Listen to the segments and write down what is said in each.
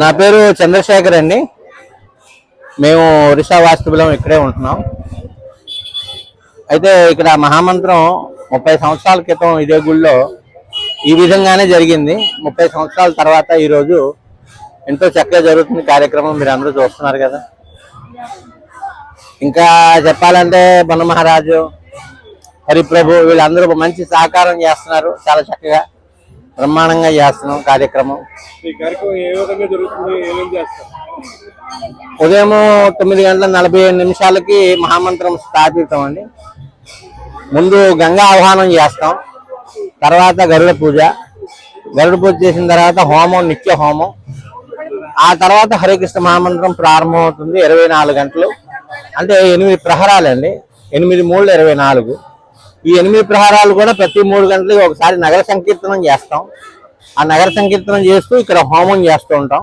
నా పేరు చంద్రశేఖర్ అండి. మేము ఒరిస్సా వాస్తుబులం ఇక్కడే ఉంటున్నాం. అయితే ఇక్కడ మహామంత్రం ముప్పై సంవత్సరాల క్రితం ఇదే గుళ్ళో ఈ విధంగానే జరిగింది. ముప్పై సంవత్సరాల తర్వాత ఈరోజు ఎంతో చక్కగా జరుగుతుంది కార్యక్రమం మీరు అందరూ చూస్తున్నారు కదా. ఇంకా చెప్పాలంటే బొన్న మహారాజు హరిప్రభు వీళ్ళందరూ మంచి సహకారం చేస్తున్నారు చాలా చక్కగా. బ్రహ్మాండంగా చేస్తున్నాం కార్యక్రమం. ఈ కార్యక్రమం ఏ విధంగా జరుగుతుంది? ఏమేం చేస్తారు? ఉదయం తొమ్మిది గంటల నలభై ఐదు నిమిషాలకి మహామంత్రం స్థాపితం అండి ముందు గంగా ఆహ్వానం చేస్తాం. తర్వాత గరుడ పూజ. గరుడ పూజ చేసిన తర్వాత హోమం నిత్య హోమం. ఆ తర్వాత హరికృష్ణ మహామంత్రం ప్రారంభం అవుతుంది ఇరవై నాలుగు గంటలు. అంటే ఎనిమిది ప్రహరాలండి. ఎనిమిది మూడు ఇరవై నాలుగు. ఈ ఎనిమిది ప్రహారాలు కూడా ప్రతి మూడు గంటలకి ఒకసారి నగర సంకీర్తనం చేస్తాం. ఆ నగర సంకీర్తనం చేస్తూ ఇక్కడ హోమం చేస్తూ ఉంటాం.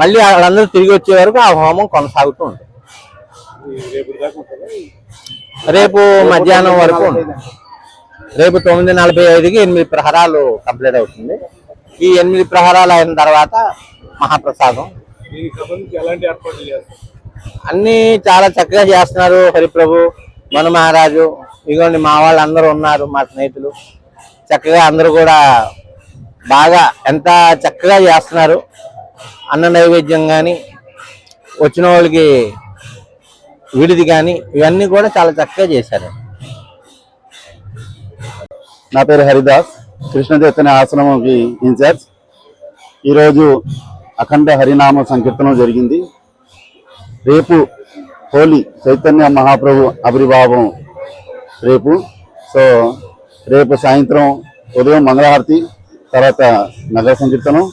మళ్ళీ వాళ్ళందరూ తిరిగి వచ్చే వరకు ఆ హోమం కొనసాగుతూ ఉంటుంది. రేపు మధ్యాహ్నం వరకు రేపు తొమ్మిది నలభై ఐదుకి ఎనిమిది ప్రహారాలు కంప్లీట్ అవుతుంది. ఈ ఎనిమిది ప్రహారాలు అయిన తర్వాత మహాప్రసాదం. అన్నీ చాలా చక్కగా చేస్తున్నారు హరిప్రభు మన మహారాజు ఇదిగోండి మా వాళ్ళు అందరూ ఉన్నారు మా స్నేహితులు. చక్కగా అందరూ కూడా బాగా ఎంత చక్కగా చేస్తున్నారు. అన్న నైవేద్యం కానీ వచ్చిన వాళ్ళకి విడిది కానీ ఇవన్నీ కూడా చాలా చక్కగా చేశారు. నా పేరు హరిదాస్ కృష్ణ ఆశ్రమంకి ఇన్ఛార్జ్. ఈరోజు అఖండ హరినామ సంకీర్తనం జరిగింది. రేపు హోలీ చైతన్య మహాప్రభు ఆవిర్భావం రేపు. సో రేపు సాయంత్రం ఉదయం మంగళహారతి తర్వాత నగర సంకీర్తనం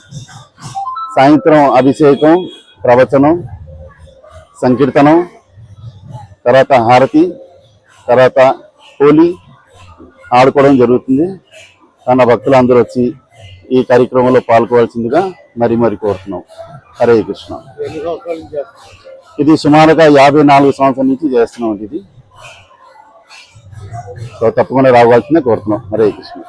సాయంత్రం అభిషేకం ప్రవచనం సంకీర్తనం తర్వాత హారతి తర్వాత హోలీ ఆడుకోవడం జరుగుతుంది. తన భక్తులు అందరూ వచ్చి ఈ కార్యక్రమంలో పాల్గొవాల్సిందిగా మరి మరి కోరుతున్నాం. హరే కృష్ణ. ఇది సుమారుగా యాభై నాలుగు సంవత్సరాల నుంచి చేస్తున్నాం ఇది. సో తప్పకుండా రావాల్సిందే కోరుతున్నాం. హరే కృష్ణ.